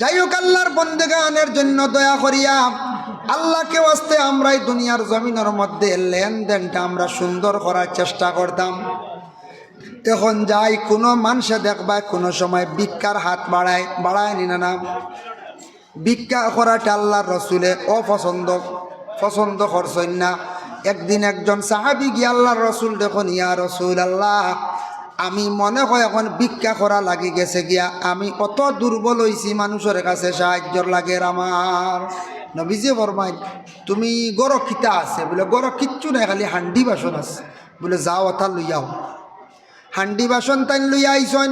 যাই হোক আল্লাহর বন্দেগানের জন্য দয়া করিয়া আল্লাহকে ওয়াস্তে আমরা এই দুনিয়ার জমিনের মধ্যে লেনদেনটা আমরা সুন্দর করার চেষ্টা করতাম। এখন যাই, কোনো মানুষে দেখবা কোনো সময় ভিক্ষার হাত বাড়ায় বাড়ায় নি না না। ভিক্ষা করাটা আল্লাহর রসুলে অপছন্দ, পছন্দ করছেন না। একদিন একজন সাহাবি গিয়ে আল্লাহর রসুল দেখুন, ইয়া রসুল আল্লাহ আমি মনে হয় এখন ভিক্ষা করা লাগি গেছে গিয়া। আমি অত দুর্বল হইছি মানুষের কাছে সাহায্যর লাগে আমার। নবীজি বরমাই তুমি গড় খিতা আছে? বলে গড় কিচ্ছু নাই, খালি হান্ডি বাসন আছে। বলে, যাও অথা লইয়াও হান্ডি বাসন তাই লইয়া আইসন।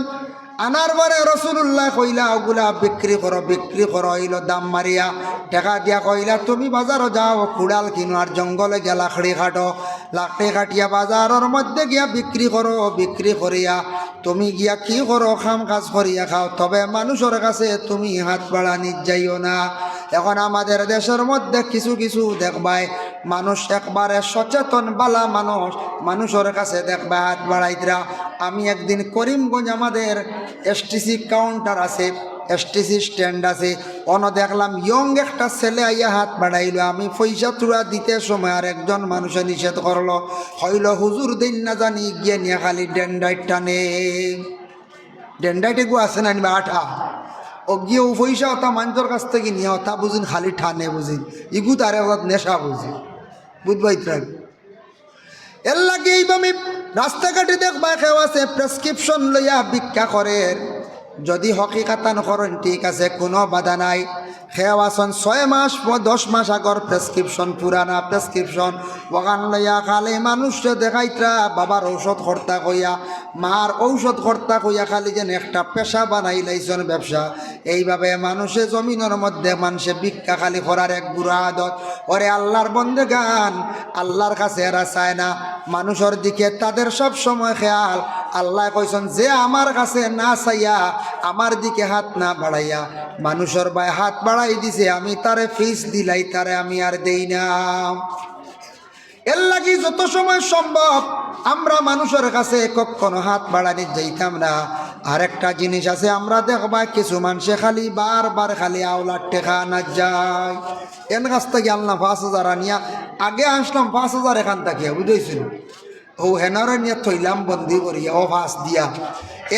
আনার পরে রসুল্লাহ কইলা ওগুলা বিক্রি করো বিক্রি করো, হইল দাম মারিয়া। টাকা দিয়া কইলা, তুমি বাজারও যাও, কুড়াল কিনো, আর জঙ্গলে গেলা লাকড়ি কাটো লাকড়ি কাটিয়া বাজারের মধ্যে গিয়া বিক্রি করো বিক্রি করিয়া তুমি গিয়া কি করো খাম কাজ করিয়া খাও তবে মানুষের কাছে তুমি হাত বাড়া যাইও না। এখন আমাদের দেশের মধ্যে কিছু কিছু দেখবাই। মানুষ একবারে সচেতন, বালা মানুষ। মানুষের কাছে দেখবা হাত বাড়াইতরা। আমি একদিন করিমগঞ্জ আমাদের এসটিসি কাউন্টার আছে। এসটিসি স্ট্যান্ড আছে। অন দেখলাম ইয়ং একটা ছেলে আইয়া হাত বাড়াইলো। আমি পয়সা তুলা দিতে সময় আর একজন মানুষে নিষেধ করল। হইল, হুজুর, দিন না জানি, গিয়ে নিয়ে খালি ডেন্ডাইট টানে। ডেন্ডাইট এগু আছে না নিবা আঠা ও গিয়ে ও পয়সা ওটা মানুষের কাছ থেকে নিয়ে ওটা বুঝিন, খালি ঠানে বুঝিন। ইগু তারে ওটা নেশা বুঝি। বুঝবাই ত্রাগ এর লাগে এইভাবে রাস্তাঘাটে দেখবা কেউ আছে প্রেসক্রিপশন লইয়া ভিক্ষা করে। যদি হকিকাতান করেন, ঠিক আছে, কোনো বাধা নাই। সেও আসন ছয় মাস দশ মাস আগর প্রেসক্রিপশন পুরানা প্রেসক্রিপশন ওখান লইয়া খালি মানুষে দেখাইত্রা, বাবার ঔষধ কর্তা কইয়া, মার ঔষধ কর্তা কইয়া খালি যেন একটা পেশা বানাই লাইছন ব্যবসা। এইভাবে মানুষে জমিনের মধ্যে মানুষে ভিক্ষা খালি করার এক বুড়া আদত। ওরে আল্লাহর বন্দে গান আল্লাহর কাছে এরা চায় না। মানুষের দিকে তাদের সব সময় খেয়াল। আল্লাহ কইসন, যে আমার কাছে না চাইয়া আমার দিকে হাত না বাড়াইয়া মানুষের বাই হাত বাড়াই দিছে, আমি তারে ফিস দিলাই, তারে আমি আর দেই না। এর লাগি যত সময় সম্ভব আমরা মানুষের কাছে কখনো হাত বাড়ানি যাইতাম না। আরেকটা জিনিস আছে, আমরা দেখবা কিছু মানুষে খালি বারবার খালি আওলার টেকা না যায়। এন কাছ থেকে আল্লাহ পাঁচ হাজার আনিয়া, আগে আসলাম পাঁচ হাজার এখান থেকে বুঝেছিল ও হেনরে নিয়ে থইলাম বন্দি করিয়া ও ফাঁস দিয়া।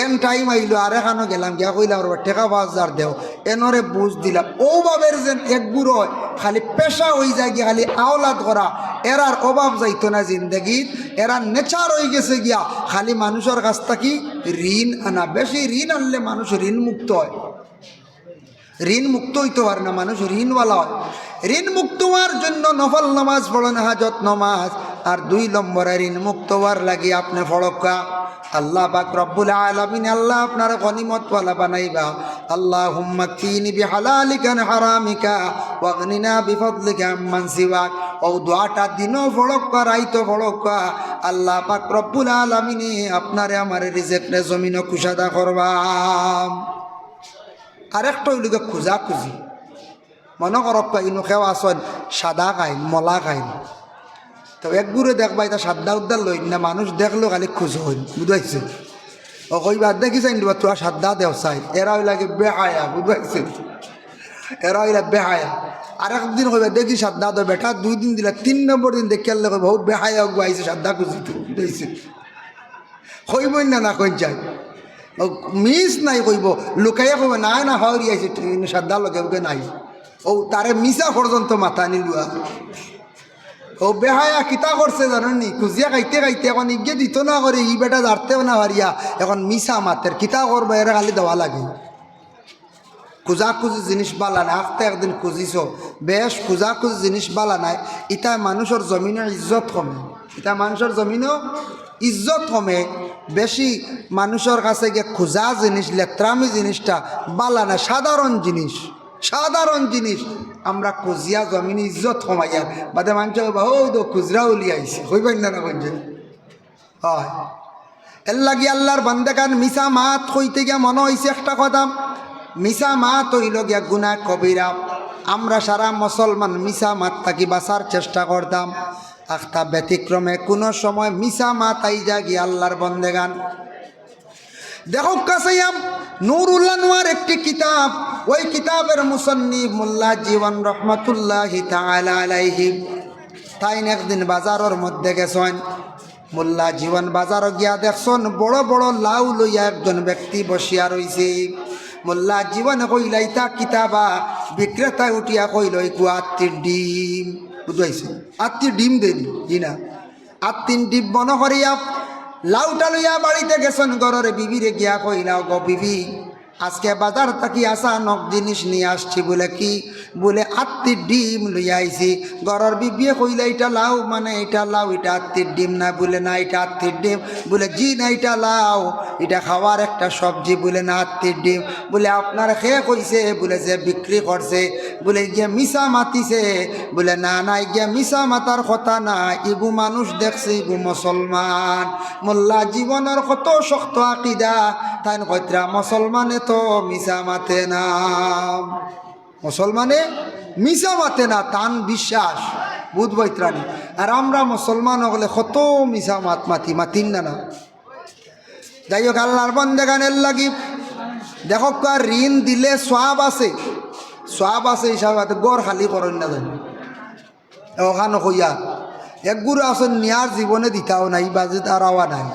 এন টাইম আইলো আর এখানো গেলাম, গিয়া কইলাম ওর টেকা পাঁচ হাজার দেও। এনরে বুঝ দিলাম। ও বাবের যেন এক বুড়ো খালি পেশা হয়ে যায় গিয়া, খালি আওলাদ করা এরার অভাব যাইতো না জিন্দগিত এরা নেচার হয়ে গেছে গিয়া। খালি মানুষের কাছ থাকি ঋণ আনা বেশি ঋণ আনলে মানুষ ঋণ মুক্ত হয়। ঋণ মুক্ত হইতে পারে না মানুষ ঋণওয়ালা হয়। ঋণ মুক্ত হওয়ার জন্য নফল নামাজ পড়েন হাজত নমাজ। আর দুই নম্বরে ঋণ মুক্ত হওয়ার লাগি আপনি ফড়কা আল্লাহ পাক রব্বুল আলামিন, আল্লাহ আপনার গনিমতওয়ালা বানাইবা। আল্লাহ হুম্মা কিনি বি হালালিকা হারামিকা, ওয়াগনিনা বিফদলিকা আম্মান সিওয়াক। ও দোয়াটা দিনও ফড়কা রাইতো ফড়কা আল্লাহ পাক রব্বুল আলামিনে আপনারে আমার রিজেক্টে জমিনও কুশাদা করবা। আরেকটা গিয়ে খোজা খুঁজি মনে করক ইনু খেওয়া আসন সাদা খাইন মলা খাইন তো একগুরে দেখবা এটা সাদা উদ্দার লই না, মানুষ দেখল খালি খুঁজ হইন বুঝাইছে? ও দেখি চাই দিবা তোরা সাদা দেও চাই। এরা হইল লাগে বেহায়া, বুঝাইছে? এরা হইলা বেহায়া। আর একদিন কইবা, দেখি সাদা দো বেটা দুই দিন দিলা তিন নম্বর দিন দেখি আল্লাহ কই বহুত বেহায়া গুয়াইছে সাদা খুঁজি তো। বুঝাইছে? কইবই না না কই যায় মিস নাই কইব, লুকাইয়া কইব, না হরি আইছে সাদা লগে নাই। ও তারে মিসা পর্যন্ত মাথা নিলুয়া। ও বেহায়া কিতা করছে জানেননি খুঁজিয়া খাইতে খাইতে এখন ইগে দিত না করে, ই বেটা জারতেও না হারিয়া এখন মিসা মাতের কিতা করব এরা খালি দেওয়া লাগে। খুঁজা খুঁজি জিনিস বালা নাই আখতে একদিন খুঁজিছ। বেশ খুঁজা খুঁজি জিনিস বালা নাই ইটা মানুষের জমিনের ইজ্জত কমে। ইটা মানুষের জমিনও ইজ্জত কমে। বেশি মানুষের কাছে গিয়ে খোঁজা জিনিস লেত্রামি জিনিসটা বালা না সাধারণ জিনিস। সাধারণ জিনিস। আমরা খুঁজিয়া জমিনে ইজ্জত কমাইয়া বাদে মানুষ ও তো খুচরা উলিয়াইছে হইবেন না না বলছেন হয়। এর লাগি আল্লাহর বান্দেকান মিসা মাত কইতে গিয়া মনে হয়েছে একটা কথা। মিসা মাত হইল গিয়া গুনা কবিরা। আমরা সারা মুসলমান মিসা মাত থাকি বাঁচার চেষ্টা করতাম। আখতা ব্যতিক্রমে কোনো সময় মিসা মাত যা গিয়া আল্লাহর বন্দেগান দেখো কাসাইয়াম নুরুল্লাহ নোয়ার একটি কিতাব। ওই কিতাবের মুসন্নিফ মোল্লা জীবন রহমতুল্লাহ আলাইহি। তাই একদিন বাজারের মধ্যে গেছেন। মোল্লা জীবন বাজার গিয়া দেখছন, বড় বড় লাউ লইয়া একজন ব্যক্তি বসিয়া রইছে। মোল্লা জীবন কইলা ইতা কিতাবা বিক্রেতা উঠিয়া কইল ইকু আত্মীর ডিম। বুঝাইছে। আত্মীর ডিম দেনি জি না আত্মীর ডিম বন করিয়া লাউটা লইয়া বাড়িতে গেছেন ঘরের বিবিরে গিয়া কইলাও গো বিবি আজকে বাজার থাকি আসা, নক জিনিস নিয়ে আসছি বলে কি? বলে আত্মীর ডিম লইয়া আইছি। ঘরের বিবিয়ে কইলে, এটা লাউ। মানে এটা লাউ, এটা আত্মীর ডিম না? বলে, না, এটা আত্মীর ডিম। বলে, জি, না, এটা লাউ। এটা খাওয়ার একটা সবজি বলে, না আত্মীর ডিম। বলে, আপনার খেয়ে কইছে? বলে, যে বিক্রি করছে। বলে গিয়ে মিশা মাতিছে। বলে, না না গিয়া মিশা মাতার কথা না। ইগু মানুষ দেখছে, ইগু মুসলমান। মোল্লা জীবনের কত শক্ত আকিদা। তাই কইত্রা, মুসলমানে তো মিশা মাতে না। মুসলমানে মিশা মাতে না, তান বিশ্বাস। বুধ বৈত্রানি আর আমরা মুসলমান হলে কত মিশা মাত মাতি, মাতিন না না। যাই হোক, আল্লাহর বন্দে গানের লাগি। দেখো, কার ঋণ দিলে সব আছে। সব আছে হিসাবে গড় খালি করেন না ওখানে কইয়া এক গুরু আসন নিয়ার জীবনে দিতাও নাই, বাজে তারাওয়া নাই।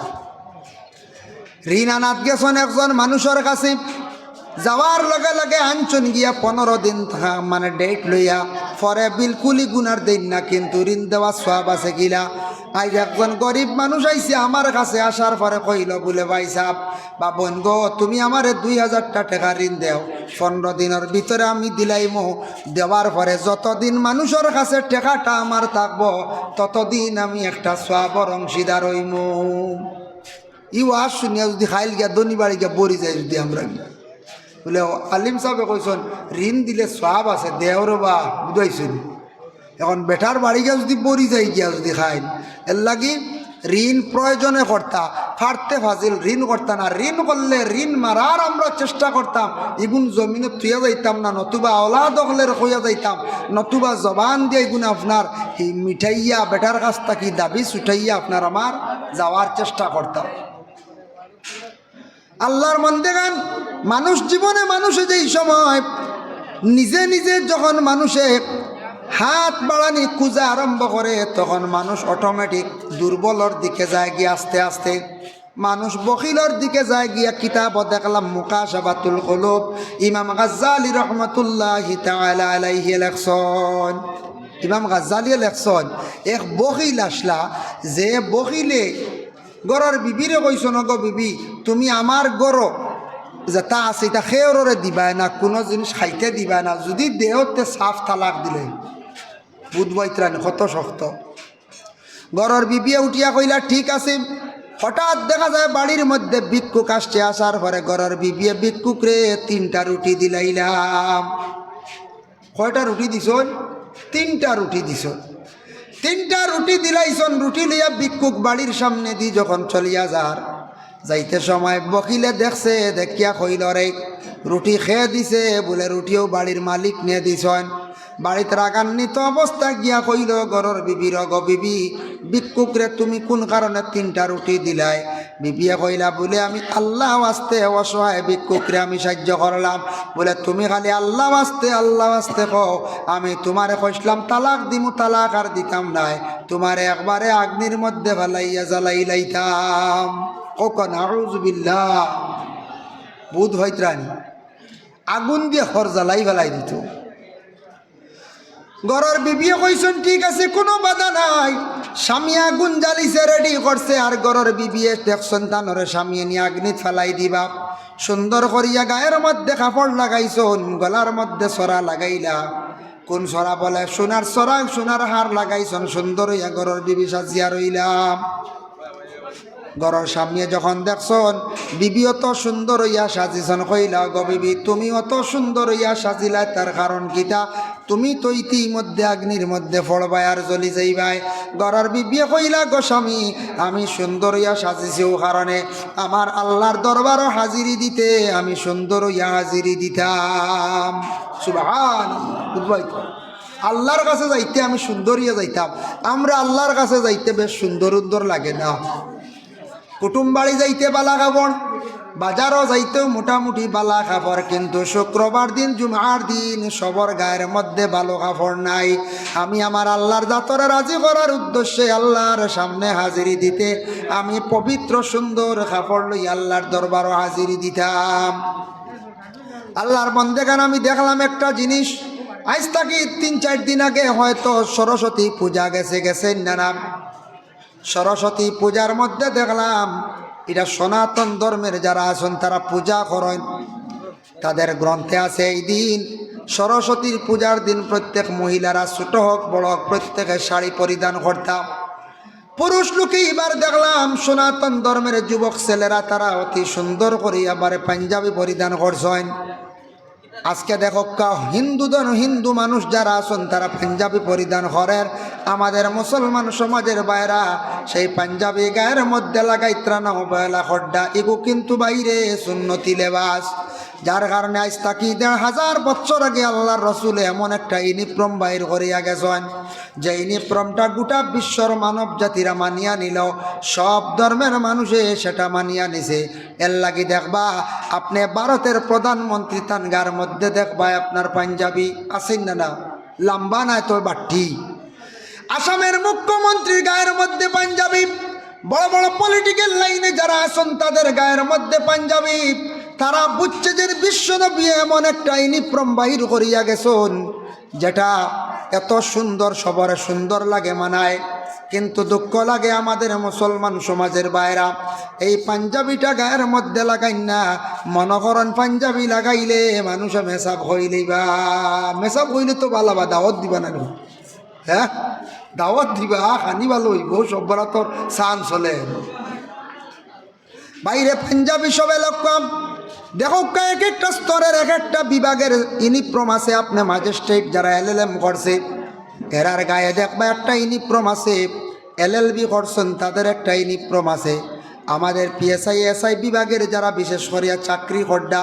ঋণ আনাত গেছেন একজন মানুষের কাছে। যাওয়ার লগে লগে আনছন গিয়া পনেরো দিন থাকা মানে ডেট লইয়া, পরে বিলকুলই গুনার দিন না, কিন্তু ঋণ দেওয়া সব আছে গিলা। আজ একজন গরিব মানুষ আইছে, আমার কাছে আসার পরে কইল বলে ভাই সাহ বা বোন গো, তুমি আমারে দুই হাজারটা টাকা ঋণ দেও। পনেরো দিনের ভিতরে আমি দিলাইমো। দেওয়ার পরে যতদিন মানুষের কাছে টাকাটা আমার থাকব, ততদিন আমি একটা সবর অংশীদার হইমু। ই ওয়াজ শুনিয়া যদি খাইল গিয়া দনি বাড়ি গিয়া বরি যায় যদি আমরা বলে আলিম সাহেবে কইসন ঋণ দিলে সব আছে দেওর বা বুঝাইছেন এখন বেটার বাড়ি গিয়া যদি বরি যাই গিয়া যদি খাইন। এর লাগি ঋণ প্রয়োজনে করতা ফাটতে ফাজিল, ঋণ করতাম না, ঋণ করলে ঋণ মারার আমরা চেষ্টা করতাম ইগুন জমিনে থুয়া যাইতাম না, নতুবা ওলাদ হলের হইয়া যাইতাম। নতুবা জবান দিয়ে এগুন আপনার মিঠাইয়া বেটার কাছ থাকি দাবি ছুটাইয়া আপনার আমার যাওয়ার চেষ্টা করতাম আল্লাহর মন্দে গান। মানুষ জীবনে মানুষে যেই সময় নিজে নিজে যখন মানুষে হাত বাড়ানি, খুঁজা আরম্ভ করে, তখন মানুষ অটোমেটিক দুর্বলর দিকে যায় গিয়ে আস্তে আস্তে। মানুষ বকিলর দিকে যায় গিয়া কিতাব দেখলাম, মুকাশাবাতুল কলুব। ইমাম গাজ্জালি রহমতুল্লাহ আলাইহি ইমাম গাজ্জালি লেখছন এক বকিল আসলা, যে বকিলে গরর বিবিরে কইস নগ বিবি, তুমি আমার গর যেটা আছে এটা খেয়রে দিবাই না, কোনো জিনিস খাইতে দিবাই না, যদি দেহতে সাফ তালাক দিলে। বুধ বৈত্রাণ কত শক্ত। গরর বিবিয়ে উঠিয়া কইলা, ঠিক আছে। হঠাৎ দেখা যায় বাড়ির মধ্যে ভিক্ষুক আসছে, আসার পরে গরর বিবিয়ে ভিক্ষুক রে তিনটা রুটি দিলাইলাম। কয়টা রুটি দিছ? তিনটা রুটি দিছ। তিনটা রুটি দিলাইছন, রুটি লিয়া ভিক্ষুক বাড়ির সামনে দি যখন চলিয়া যার। যাইতে সময় বকিলে দেখছে, দেখিয়া কইল রে রুটি খেয়ে দিছে। বলে, রুটিও বাড়ির মালিক নিয়ে দিছন। বাড়িতে রাগান্বিত অবস্থা গিয়া কইল, গরর বিবি, রগ বিবি ভিক্ষুকরে তুমি কোন কারণে তিনটা রুটি দিলাই? বিবিয়া কইলা, বলে, আমি আল্লাহ আসতে অসহায় ভিক্ষুকরে আমি সাহায্য করলাম। বলে, তুমি খালি আল্লাহ আসতে আল্লাহ আসতে কও, আমি তোমারে কইসলাম, তালাক দিমু, তালাক আর দিতাম নাই। তোমারে একবারে আগ্নির মধ্যে ভালাইয়া জ্বালাই লাইতাম। ও কনাউজবিল্লাহ বুধ হইত্রানি আগুন দিয়ে হর জ্বালাই ফেলাই দিত। গরর বিবিয়ে কইছেন ঠিক আছে, কোনো বাধা নাই। স্বামী আগুন জ্বালিছে রেডি করছে, আর গরর বিবিয়ে দেখছেন তানরে স্বামী নিয়ে আগ্নিত ফেলাই দিবা। সুন্দর করিয়া গায়ের মধ্যে কাপড় লাগাইছন গলার মধ্যে সরা লাগাইলা। কোন সরা বলে, সোনার সরা, সোনার হার লাগাইছন সুন্দর হইয়া গরর বিবি সাজিয়া রইলাম গরর সামনে যখন দেখছন বিবি অত সুন্দর হইয়া সাজিছন কইলা, গো বিবি তুমি অত সুন্দর হইয়া সাজিলা, তার কারণ কিতা তুমি তো ইতিমধ্যে অগ্নির মধ্যে ফড়বাই আর জ্বলি যাইবাই। গরর বিবিয়ে কইলা গোস্বামী আমি সুন্দর হইয়া সাজিছি ও কারণে আমার আল্লাহর দরবারও হাজিরি দিতে, আমি সুন্দর হইয়া হাজিরি দিতাম। সুবাহান বুঝবাই তো? আল্লাহর কাছে যাইতে আমি সুন্দর হইয়া যাইতাম। আমরা আল্লাহর কাছে যাইতে বেশ সুন্দর সুন্দর লাগে না। কুটুম বাড়ি যাইতে বালা কাবন বাজারও যাইতেও মোটামুটি বালা কাপড়, কিন্তু শুক্রবার দিন, জুমার দিন সবর গায়ের মধ্যে ভালো কাপড় নাই। আমি আমার আল্লাহর জাতরে রাজি করার উদ্দেশ্যে আল্লাহর সামনে হাজিরি দিতে, আমি পবিত্র সুন্দর কাপড় লই আল্লাহর দরবারও হাজিরি দিতাম। আল্লাহর বন্দেগান, আমি দেখলাম একটা জিনিস, আজ থাকি তিন, চার দিন আগে হয়তো সরস্বতী পূজা গেছে গেছে না? সরস্বতী পূজার মধ্যে দেখলাম সনাতন ধর্মের যারা আছেন, তারা পূজা করেন। তাদের গ্রন্থে আছে এই দিন, সরস্বতীর পূজার দিন প্রত্যেক মহিলারা ছোট হোক, বড় হোক, প্রত্যেকে শাড়ি পরিধান করতাম। পুরুষ লোকে এবার দেখলাম সনাতন ধর্মের যুবক ছেলেরা, তারা অতি সুন্দর করে আবার পাঞ্জাবি পরিধান করছেন। আজকে দেখো হিন্দু ধন হিন্দু মানুষ যারা আছেন, তারা পাঞ্জাবি পরিধান করেন। আমাদের মুসলমান সমাজের বাইরা সেই পাঞ্জাবি গায়ের মধ্যে লাগাই ত্রানা বয়লা খড্ডা। এগু কিন্তু বাইরে সুন্নতি লেবাস। যার কারণে আজ তাকি হাজার বছর আগে আল্লাহর রসুল এমন একটা ইউনিফর্ম বাইর করিয়া গেছেন। যে ইউনিফর্মটা গোটা বিশ্বর মানব জাতিরা মানিয়া নিল, সব ধর্মের মানুষে সেটা মানিয়া নিছে। এর লাগি দেখবা, আপনি ভারতের প্রধানমন্ত্রী তানগার মধ্যে দেখবা আপনার পাঞ্জাবি আছেন না না, লম্বা নাই তো বাটি। আসামের মুখ্যমন্ত্রীর গায়ের মধ্যে পাঞ্জাবি, বড় বড় পলিটিক্যাল লাইনে যারা আসন তাদের গায়ের মধ্যে পাঞ্জাবি। তারা বুঝছে যে বিশ্বনবী এমন একটা ইউনিফর্ম বাহির করিয়া গেছন, যেটা এত সুন্দর, সবার সুন্দর লাগে মানায়। কিন্তু দুঃখ লাগে আমাদের মুসলমান সমাজের বাইরা। এই পাঞ্জাবিটা গায়ের মধ্যে লাগাই না মনকরণ পাঞ্জাবি লাগাইলে মানুষ মেসাব হইলেই বা, মেসাব হইলে তো বালাবা দাওয়াত দিবা না হ্যাঁ? দাওয়াত দিবা, খানি ভালো হইব সব্বরা তোর সান চলে। বাইরে পাঞ্জাবি সবে লক্ষ্য দেখো এক একটা স্তরের এক একটা বিভাগের ইউনিফর্ম আছে? আপনি ম্যাজিস্ট্রেট যারা এল এল এম করছে, এরার গায়ে দেখবা একটা ইউনিফর্ম আছে এল এল বি করছেন, তাদের একটা ইউনিফর্ম আছে। আমাদের পিএসআই এসআই বিভাগের যারা বিশেষ করিয়া চাকরি হড্ডা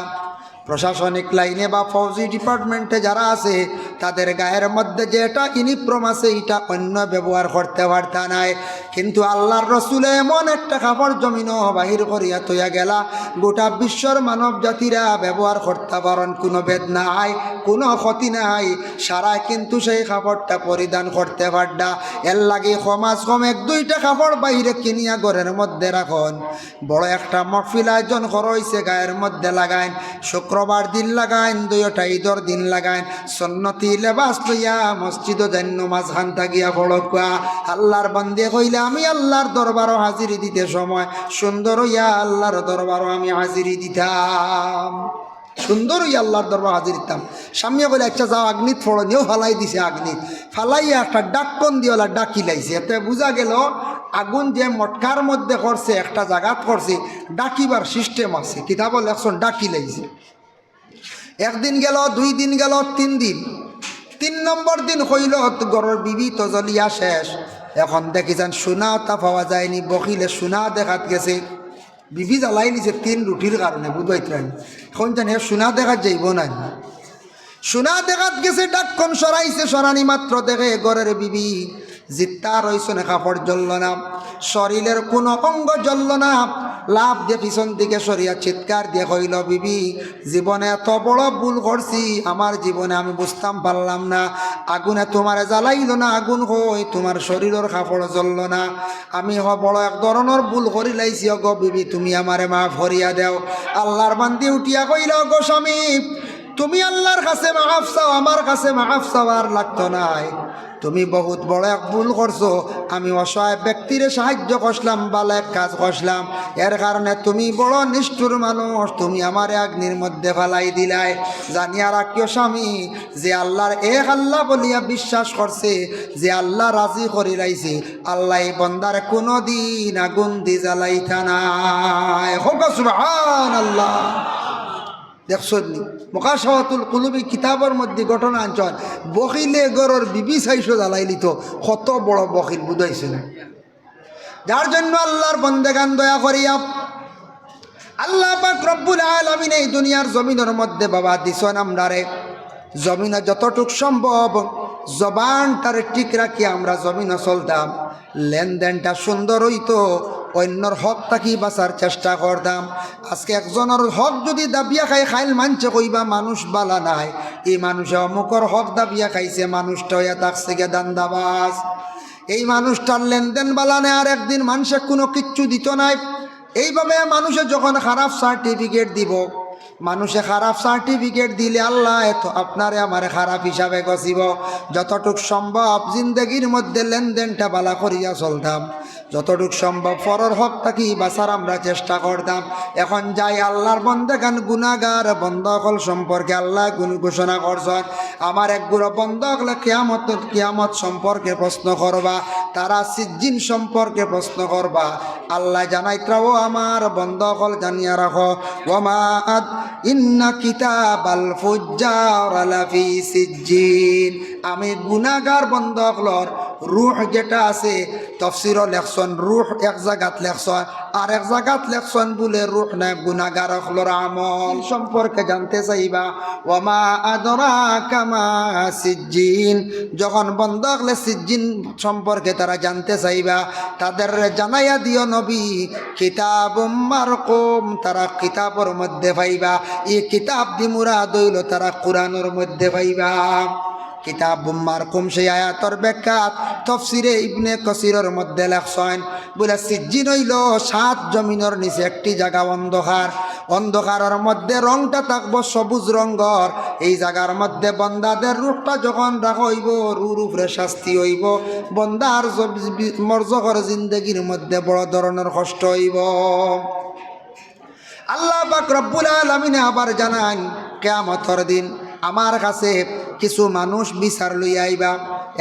প্রশাসনিক লাইনে বা ফৌজি ডিপার্টমেন্টে যারা আছে, তাদের গায়ের মধ্যে যে এটা ইউনিফর্ম আছে, এটা অন্য ব্যবহার করতে পারতা নাই। কিন্তু আল্লাহর রসুলে এমন একটা কাপড় জমিনও বাহির করিয়া তৈয়া গেলা, গোটা বিশ্বর মানব জাতিরা ব্যবহার করতে পারেন কোনো বেদ নাই, কোনো ক্ষতি নাই। সারা কিন্তু সেই কাপড়টা পরিধান করতে পারডা। এর লাগে সমাজ কম এক দুইটা কাপড় বাইরে কিনিয়া ঘরের মধ্যে রাখন। বড় একটা মফিল আয়োজন করা হয়েছে গায়ের মধ্যে লাগাইন। শুক্রবার দিন লাগাইন দুইটা ঈদর দিন লাগাইন। সন্নতি লেবাস লইয়া মসজিদ জান্য মাঝখান থাকিয়া বড়কুয়া আল্লাহর বন্দে কইলে আমি আল্লাহর দরবারও হাজিরি দিতে সময়। সুন্দর হইয়া আল্লাহর দরবারও আমি হাজিরি দিতাম। সুন্দর হইয়া আল্লাহর দরবার হাজির দিতাম। সামিয়া বলে একটা যাও, আগ্নিত ফড়নিও ফালাই দিছে আগ্নিত। ফালাইয়া একটা ডাক্কন দিওলা ডাকি লাইছে। এতে বোঝা গেল, আগুন যে মটকার মধ্যে করছে, একটা জায়গাত করছে, ডাকিবার সিস্টেম আছে। কিতাব লেখছন, ডাকি লাইছে। একদিন গেল, দুই দিন গেল, তিন দিন। তিন নম্বর দিন হইল গরর বিবি তজলিয়া শেষ। এখন দেখি যান সোনাও তা পাওয়া যায়নি, বকিলে সোনা দেখাত গেছে। বিবি জ্বালাই নিছে তিন রুটির কারণে বুঝবাইতেন এখন জানি সোনা দেখাত যাইব না সোনা দেখাত গেছে ডাক্কন সরাইছে সরানি মাত্র দেখে গরের বিবি। জিত্তা রইছে না কাপড় জ্বলল না শরীরের কোনো অঙ্গ জ্বলল না লাভ দিয়ে পিছন দিকে সরিয়া চিৎকার দিয়ে কইল বিবি, জীবনে এত বড় ভুল করছি, আমার জীবনে আমি বুঝতাম পারলাম না। আগুনে তোমার জ্বালাইল না আগুন হই তোমার শরীরের কাপড় জ্বলল না। আমি হ বড় এক ধরনের ভুল করি লাইছি, অগ বিবি, তুমি আমারে মা ভরিয়া দেও। আল্লাহর বান্দি উঠিয়া কইল গো স্বামী তুমি আল্লাহর কাছে মাফ চাও, আমার কাছে মাফ চাওয়ার লাগতো নাই। তুমি বহুত বড় এক ভুল করছ। আমি অসহায় ব্যক্তিরে সাহায্য করলাম ভালো এক কাজ করলাম এর কারণে তুমি বড় নিষ্ঠুর মানুষ, তুমি আমার অগ্নির মধ্যে ফেলাই দিলাই। জানিয়া রাখিও স্বামী, যে আল্লাহর এক আল্লাহ বলিয়া বিশ্বাস করছে, যে আল্লাহ রাজি করি লাইছে, আল্লাহ এই বন্দার কোনো দিন আগুন দি জ্বালাইতা নাই। হোক আল্লাহ দেখছনি মকাশাওয়াতুল কুলুবি কিতাবের মধ্যে ঘটনা আনছন বকিলে গরর বিবি সাইশো জ্বালাইলি তো, কত বড় বকিল বুঝাইছে না। যার জন্য আল্লাহর বন্দেগান দয়া করিয়া আল্লাহ পাক রব্বুল আলামিন এই দুনিয়ার জমিনের মধ্যে বাবা দিছন আমরারে। জমিনে যতটুক সম্ভব জবানটারে ঠিক রাখি আমরা জমিনে চলতাম। লেনদেনটা সুন্দর হইতো, অন্যর হক তাকি বাঁচার চেষ্টা করতাম। আজকে একজনের হক যদি দাবিয়া খাই খাইল মানছে কইবা মানুষ বালা নাই। এই মানুষে অমুকর হক দাবিয়া খাইছে, মানুষটা হইয়া থাকছে গে দান্দাবাজ। এই মানুষটার লেনদেন বালা নেই, আর একদিন মানুষে কোনো কিচ্ছু দিত নাই। এইভাবে মানুষে যখন খারাপ সার্টিফিকেট দিব মানুষে খারাপ সার্টিফিকেট দিলে আল্লাহ এত আপনারে আমার খারাপ হিসাবে গছিব যতটুক সম্ভব জিন্দগির মধ্যে লেনদেনটা বালা করিয়া চলতাম। যতটুক সম্ভব পরর হক থাকি বাসার আমরা চেষ্টা করতাম। এখন যাই আল্লাহর বন্ধে গান গুণাগার বন্ধকল সম্পর্কে আল্লাহ গুণ ঘোষণা করছেন। আমার এক গুড়ো বন্ধক কিয়ামত কিয়ামত সম্পর্কে প্রশ্ন করবা, তারা সিজ্জিন সম্পর্কে প্রশ্ন করবা। আল্লাহ জানাইত্রাও আমার বন্ধকল জানিয়া রাখো। ওমা إن كتاب الفجار لفي سجين. আমি গুনাগার বন্ধকলর রুহ যেটা আছে তফসির লেখছন, রুহ এক জায়গাত লেখছন আর এক জায়গাত লেখছন বলে রুহ নাই গুনাগার হলর আমল। সম্পর্কে জানতে চাইবা, ওমা আদরা কামা সিজ্জিন। যখন বন্ধ হলে সিজ্জিন সম্পর্কে তারা জানতে চাইবা, তাদের জানাইয়া দিও নবী কিতাব মারকুম, তারা কিতাবর মধ্যে পাইবা। এই কিতাব দিমুরা দইল তারা কোরআনের মধ্যে পাইবা। কিতাব মারকুম সেই আয়াতর ব্যাখ্যাত তফসিরে ইবনে কসিরের মধ্যে লেখছেন, বলে সিজ্জিন হইল সাত জমিনের নিচে একটি জায়গা অন্ধকার। অন্ধকারের মধ্যে রংটা থাকব সবুজ রঙ্গর এই জায়গার মধ্যে বন্দাদের রূপটা যখন রাখা হইব রুর উপরে শাস্তি হইব। বন্দার মর্জকর জিন্দগির মধ্যে বড় ধরনের কষ্ট হইব। আল্লাহ পাক রব্বুল আলমিনে আবার জানান, কেয়ামতর দিন আমার কাছে কিছু মানুষ বিচার লই আইবা,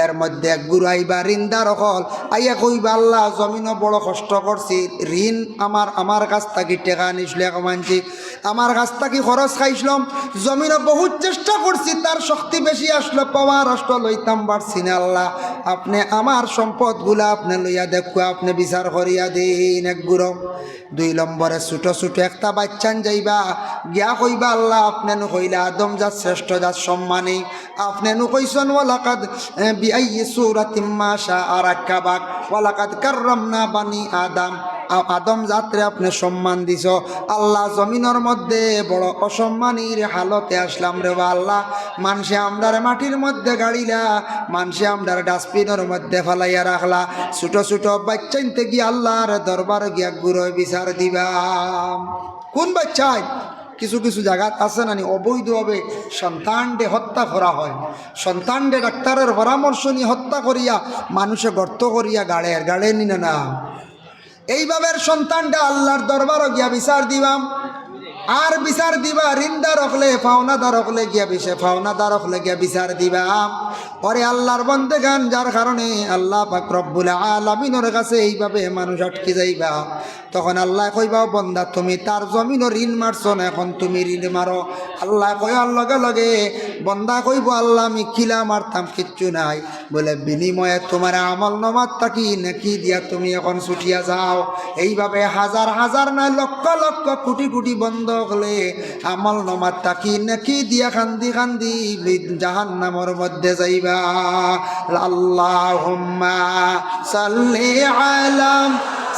এর মধ্যে এক গুরু আইবা ঋণদার অকল আইয়া কইবা, আল্লাহ, জমিনও বড় কষ্ট করছি, ঋণ আমার আমার কাছ থাকি টেকা নিছিলে মানছি, আমার কাছ থাকি খরচ খাইছিলাম জমিনও বহুত চেষ্টা করছি, তার শক্তি বেশি আসলো, পাওয়ার আসলো, লইতাম পারছি না, আল্লাহ। আপনি আমার সম্পদগুলা আপনি লইয়া দেখো, আপনি বিচার করিয়া দিন এক গুরু দুই নম্বরে ছোট ছোট একটা বাচ্চান যাইবা, গিয়া কইবা, আল্লাহ, আপনি নু কইলা আদম যা শ্রেষ্ঠ যা সম্মানী। আপনি নু কইসন, ওয়ালাকাদ বিআই সুরাতিম্মা মা শাআ ওলাকাত ওয়ালাকাদ কাররামনা বানি আদম। আদম যাত্রে আপনি সম্মান দিছ। আল্লাহ জমিনের মধ্যে বড় অসম্মানীর হালতে আসলাম রে বা আল্লাহ। মানুষে আমরার মাটির মধ্যে গাড়িলা মানুষে আমরার ডাস্টবিনের মধ্যে ফেলাইয়া রাখলা। ছোট ছোট বাচ্চাইতে গিয়ে আল্লাহর দরবার গিয়া গুরো বিচার দিবা। কোন বাচ্চাই? কিছু কিছু জায়গাত আছে নানি অবৈধভাবে সন্তানডে হত্যা করা হয়। সন্তানডে ডাক্তারের পরামর্শ নিয়ে হত্যা করিয়া, মানুষে গর্ত করিয়া গাড়ের গাড়ে নিনে না। এইভাবে সন্তানটা আল্লাহর দরবারও গিয়া বিচার দিবাম। আর বিচার দিবা ঋণদার হকলে ফাওনাদার হকলে গিয়া বিষে ফাওনাদার হকলে গিয়া বিচার দিবা। পরে আল্লাহর বন্ধে গান যার কারণে আল্লাহ পাক রব্বুল আলামিনের কাছে এইভাবে মানুষ আটকে যাইবা। তখন আল্লাহ কইবা বন্দা, তুমি তার জমিনও ঋণ মারছো না, এখন তুমি ঋণ মারো। আল্লাহ কয়ার লগে লগে। বন্দা কইব আল্লাহ, আমি কিলা মারতাম, কিচ্ছু নাই। বলে, বিনিময়ে তোমার আমল নমাত তাকি নাকি দিয়া তুমি এখন ছুটিয়া যাও? এইভাবে হাজার হাজার নয় লক্ষ লক্ষ, কোটি কোটি বন্ধ হলে আমল নমাত তাকি নাকি দিয়া খান্দি খান্দি জাহান নামর মধ্যে যাইবা আল্লাহ সাল্লি আলাম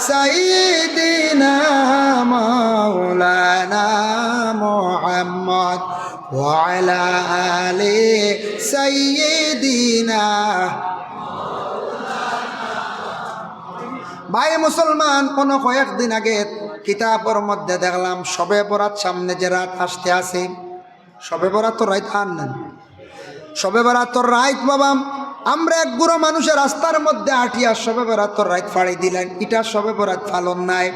সাইয়্যিদিনা মাওলানা মুহাম্মদ وعلى آل سيدنا ভাই মুসলমান কোনো কয়েকদিন আগে কিতাবের মধ্যে দেখলাম, সবে বরাত সামনে যে রাত আসতে আছে, সবে বরাত তো রাত আর নেন সবে বরাত তোর রাইত বাবা। আমরা এক গুঁড়ো মানুষের রাস্তার মধ্যে আটিয়া সবে বরাত তোর রাইত ফাড়ি দিলেন। এটা সবে বরাত ফালন নাই।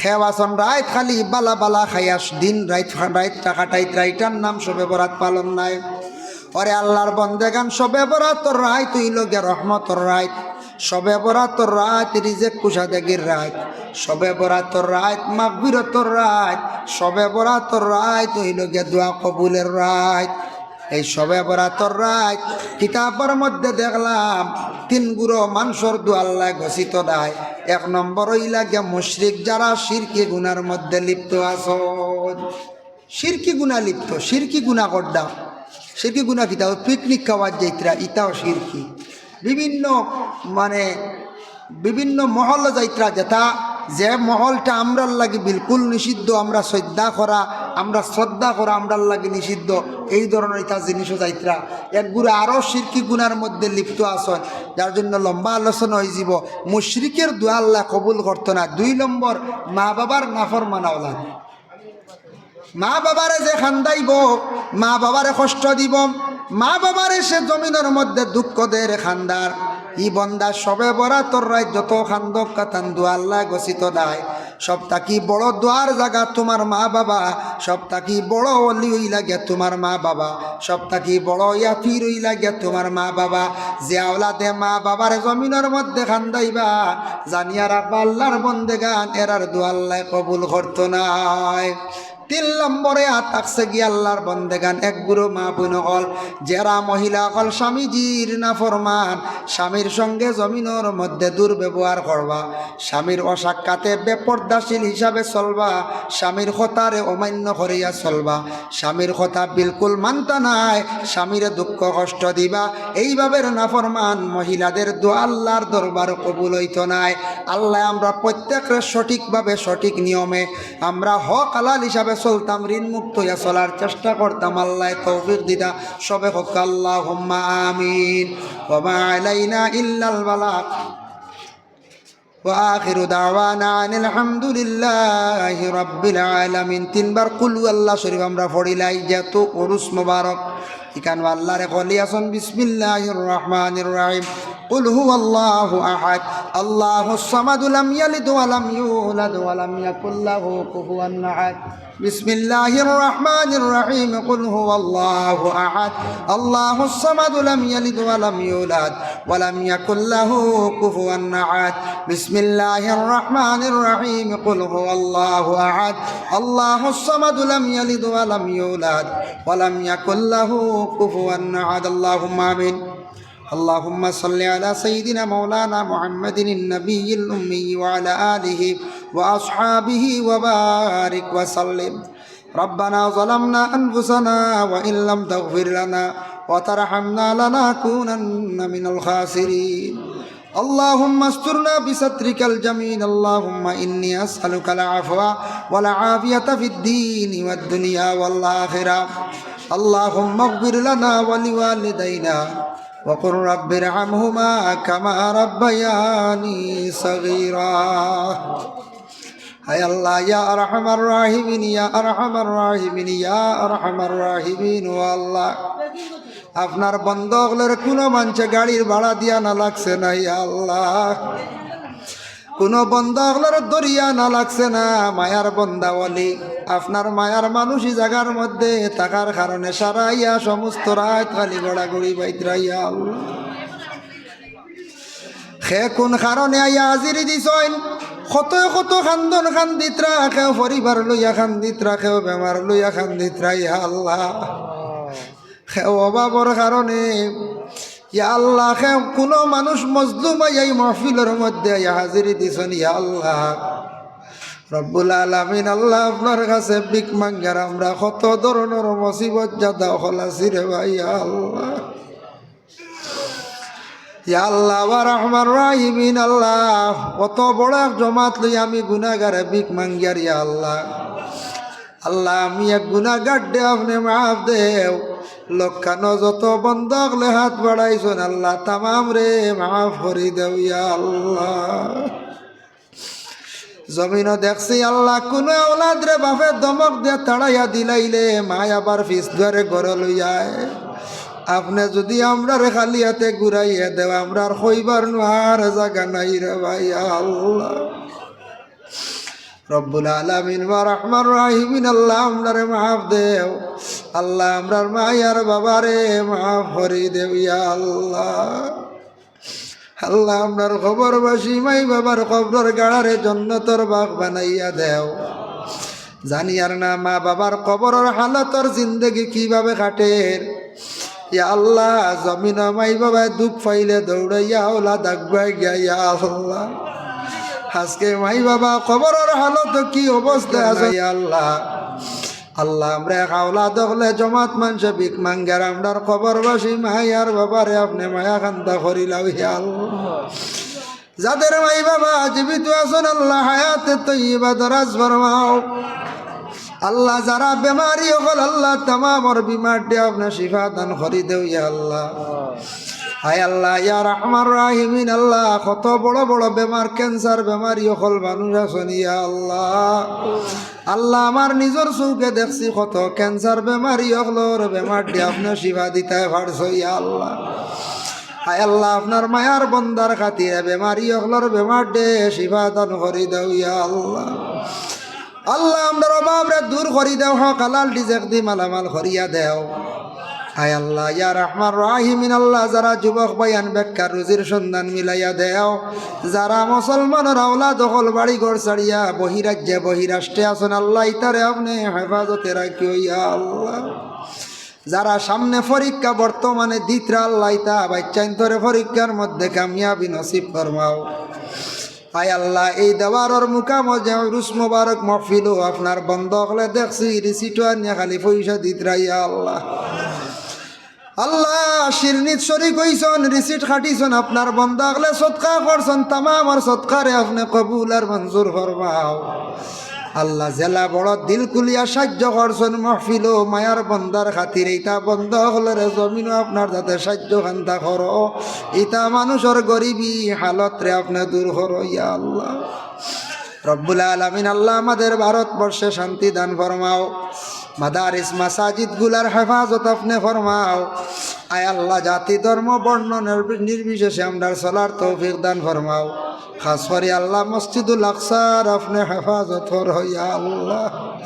খেওয়াসন রাইত খালি বালা বালা খাইয়াস, দিন রাইত রাইত টাকা টাইত রাইটার নাম সবে বরাত পালন নাই। ওরে আল্লাহর বন্দেগান, সবে বরাতর রায় তুই লোকে রহমতর রায় সবে বরাতর রাত রিজেক কুষাদেগির রাত। সবে বরাতর রাত মাগবিরতর রাত। সবে বরাতর রায় হইল লোকে দোয়া কবুলের রাত। এই সবে বরাতর রাত, কিতাবের মধ্যে দেখলাম, তিন গুরো মানুষের দু আল্লাহ ঘোষিত দেয় এক নম্বর ইলাকে মুশরিক যারা শিরকি গুনার মধ্যে লিপ্ত আসন শিরকি গুণা লিপ্ত শিরকি গুণা করডা শিরকি গুণা কিতা? পিকনিক খাওয়ার যাইতরা ইতাও শিরকি বিভিন্ন মানে বিভিন্ন মহল যাইত্রা যেটা যে মহলটা আমরার লাগে বিলকুল নিষিদ্ধ, আমরা শ্রদ্ধা করা, আমরা শ্রদ্ধা করা আমরার লাগে নিষিদ্ধ, এই ধরনের ইতা জিনিসও যাইত্রা। একগুলো আরও সিরকি গুণার মধ্যে লিপ্ত আসন, যার জন্য লম্বা আলোচনা হয়ে যাব মুশরিকের দোয়া কবুল করতো না। দুই নম্বর মা বাবার নাফর মানাওলা মা বাবারে যে খান্দাইব, মা বাবারে কষ্ট দিব, মা বাবারে সে জমিনের মধ্যে দুঃখ দেয় খান্দার। ই বন্দা সবে বরা তোর রায় যত খান্দক কাতান দুয়াল্লা গছিত দায় সব তাকি বড় দোয়ার জায়গা তোমার মা বাবা? সব তাকি বড় অলি হই লাগে তোমার মা বাবা? সব তাকি বড় ইয়াফির হই লাগে তোমার মা বাবা? যে আওলাদে মা বাবার জমিনের মধ্যে খান্দাইবা জানিয়ার আল্লাহর বন্দে গান এরার দোয়াল্লায় কবুল করতো নাই। তিন নম্বরে আতাকছে গিয়ে আল্লাহর বন্দেগান। এক গুরু মা বোন হল যারা মহিলা হল স্বামীজির না ফরমান স্বামীর সঙ্গে জমিনের মধ্যে দুর্ব্যবহার করবা। স্বামীর অসাক্ষাতে বেপর্দাশীল হিসাবে চলবা। স্বামীর কথারে অমান্য করিয়া চলবা। স্বামীর কথা বিলকুল মানতা নাই। স্বামীর দুঃখ কষ্ট দিবা। এইভাবে নাফরমান মহিলাদের দো আল্লাহর দরবার কবুল হইত নাই। আল্লাহ আমরা প্রত্যেকের সঠিকভাবে সঠিক নিয়মে আমরা হক আলাল হিসাবে চলতাম ঋণ মুক্ত হইয়া চলার চেষ্টা করতাম আল্লাহ তৌফিক দিতা সবে হক আল্লাহ আমিন ওমা আলাইনা ইল্লাল বালাক وآخر دعوانا عن الحمد لله رب العالمين তিনবার কুলু আল্লাহ শরীফ আমরা পড়িলাই যেত উরুস মুবারক ইকান আল্লাহরে কলি আসন বিসমিল্লাহির রহমানির রহিম قل هو الله أحد الله الصمد لم يلد ولم يولد ولم يكن له كفوا أحد بسم الله الرحمن الرحيم قل هو الله أحد الله الصمد لم يلد ولم يولد ولم يكن له كفوا أحد بسم الله الرحمن الرحيم قل هو الله أحد الله الصمد لم يلد ولم يولد ولم يكن له كفوا أحد اللهم آمين اللهم صل على سيدنا مولانا محمد النبي الأمي وعلى آله وأصحابه وبارك وسلم ربنا ظلمنا أنفسنا وإن لم تغفر لنا وترحمنا لنكونن من الخاسرين اللهم استرنا بسترك الجميل اللهم إني أسألك العفو والعافية في الدين والدنيا والآخرة اللهم اغفر لنا ولوالدينا وقل رب ارحمهما كما ربياني صغيرا হায় আল্লাহ, ইয়া আরহামার রাহিমিন, ইয়া আরহামার রাহিমিন, ইয়া আরহামার রাহিমিন, ও আল্লাহ। আপনার বন্ধকলের কোনো মানুষে গাড়ির ভাড়া দিয়া না লাগছে না, ইয়া আল্লাহ। কোনো বন্ধকলের দরিয়া না লাগছে না, মায়ার বন্দাবলি। আপনার মায়ার মানুষই জায়গার মধ্যে, থাকার কারণে সারা ইয়া সমস্ত রাত খালি গড়াগড়ি বাইতরা, ইয়া আল্লাহ। সে কোন কারণে আইয়া হাজিরি দিছইন কত কত খান্দন খান্দিত রাখেও পরিবার লইয়া খান্দিত রাখেও বেমার লইয়া খান্দিত ইয়া আল্লাহ। অভাবর কারণে, ইয়া আল্লাহ সে কোনো মানুষ মজলুম এই মহফিলের মধ্যে ইয়া হাজিরি দিছন, ইয়া আল্লাহ। রব্বুল আলমিন আল্লাহ আপনার কাছে বিক মাঙ্গার, আমরা কত ধরনের মুসিবত জাদা হলাসি রে ভাই আল্লাহ। ইয়া আল্লাহ রহমান, আল্লাহ, কত বড় এক জমাত লই আমি গুনাগারে বিক মাঙ্গিয়ার, ইয়া আল্লাহ। আল্লাহ, আমি এক গুনাগার দে, আপনি মাফ দেও। লক্ষানো যত বন্ধক লে হাত বাড়াইছন, আল্লাহ, তামাম রে মাফ করি দেও, ইয়া আল্লাহ। জমিনও দেখছি, আল্লাহ, কোনো ওলাদ রে বাপে দমক দিয়ে তাড়াইয়া দিলাইলে, মায় আবার ফিস দুয়ারে ঘরে লইয়ায়। আপনি যদি আমরা খালি হাতে ঘুরাইয়া দেও, আমরা আর হইবার নোয়ার জায়গা নাই রে ভাই, আল্লাহ। রব্বুল আলমিন বা রহমান রাহিমিন, আল্লাহ আমরারে মাফ দেও। আল্লাহ আমরার মায়ার বাবারে মাফ হরি দেও আল্লাহ। আল্লাহ আমরার খবর বাসি মাই বাবার খবর গাড়ারে জন্নতর বাঘ বানাইয়া দেও। জানি আর না মা বাবার কবরের হালতর জিন্দগি কীভাবে কাটের ইয়া আল্লাহ, জমিন মাই বাবা দুঃখ পাইলে দৌড়াইয়া ওলা দাগবাই গিয়া, ইয়া আল্লাহ। আজকে মাই বাবা খবরের হালত কি অবস্থা আছে? ইয়া আল্লাহ আল্লাহ আমরা খাওলা দখলে জমাত মানুষে বিক মাঙ্গার আমরার খবর বাসি মায়ার বাবারে আপনি মায়া খান্দা করিলাও, ইয়া আল্লাহ। যাদের মাই বাবা জীবিত আছেন, আল্লাহ হায়াতে তৈবা দরাজ ফরমাও। আল্লাহ যারা বেমারি হল আল্লাহ তামামর বিমারটি আপনার শিফা দান করি দেও ইয়া আল্লাহ। হায় আল্লাহ, ইয়া রহমান রাহিমিন, আল্লাহ, কত বড় বড় বেমার, ক্যান্সার বেমারি হল মানুষ আছেন ইয়া আল্লাহ। আল্লাহ আমার নিজের চৌকে দেখছি কত ক্যান্সার বেমারি হলর বেমারটি আপনার শিফা দিতে পারছ ইয়া আল্লাহ। আল্লাহ, আপনার মায়ার বন্দার খাতিরে বেমারি হলর বেমার দে শিফা দান করি দেও ইয়া আল্লাহ। আল্লাহ আমার অভাবরে দূর করি দেও হ কালাল ডিজেক দি মালামাল করিয়া দেও। হায় আল্লাহ, ইয়া রহমান রাহিমিন, আল্লাহ যারা যুবক বায়ান বেকার রুজির সন্ধান মিলাইয়া দেও। যারা মুসলমানের আওলা দখল বাড়ি ঘর ছাড়িয়া বহিরাজ্যে বহিরাষ্ট্রে আছেন, আল্লাহ ইতারে আপনি হেফাজতে রাখিও, ইয়া আল্লাহ। যারা সামনে পরীক্ষা বর্তমানে দিতরা, আল্লাহ তা বাচ্চাইন্তরে পরীক্ষার মধ্যে কামিয়াবি নসিব ফরমাও। আয় আল্লাহ, এই দেওয়ারর মুকাম রুস মুবারক মফিল আপনার বন্ধ হলে দেখছি, রিসিটো আনিয়া খালি পয়সা দিতরা ইয়া আল্লাহ। আল্লাহ শিরনিত শরিক হইছন, রিসিট খাটিছন, আপনার বন্ধ হলে সৎকা করছন, তামাম আর সৎকারে আপনি কবুল আর মঞ্জুর ফরমাও। আল্লাহ জেলা বড় দিল কুলিয়া সাহায্য করছেন। মহফিল মায়ার বন্দার খাতির। ইটা বন্ধ হলে রে জমিনও আপনার যাতে সাহায্য খান্তা কর। ইটা মানুষের গরিবী হালত রে আপনি দূর কর, ইয়া আল্লাহ। রব্বুল আলমিন আল্লাহ আমাদের ভারতবর্ষে শান্তি দান ফরমাও। মাদারিস মাসাজিদগুলার হেফাজত আপনি ফরমাও। আয় আল্লাহ, জাতি, ধর্ম, বর্ণ, নির্বি- নির্বিশেষে আমরা চলার তৌফিক দান ফরমাও। খাস আল্লাহ, মসজিদুল আকসার, আপনি হেফাজত হইয়া আল্লাহ।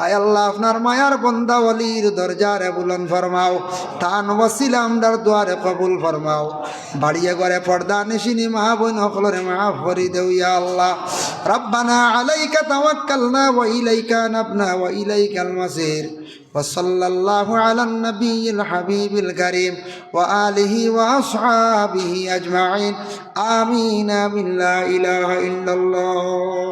আয় আল্লাহ আপনার মায়ার বন্দা অলির দরজারে বুলন ফরমাও টান ওসিলা আমদার দুয়ারে কবুল ফরমাও বাড়িয়ে ঘরে পর্দা নিশিনি মা বোন হকলরে মাফ করি দেউ ইয়া আল্লাহ রব্বানা আলাইকা তাওয়াক্কালনা ওয়া ইলাইকা নাবনা ওয়া ইলাইকাল মাসির وصلى الله على النبي الحبيب الكريم وآله وأصحابه أجمعين آمين من لا إله إلا الله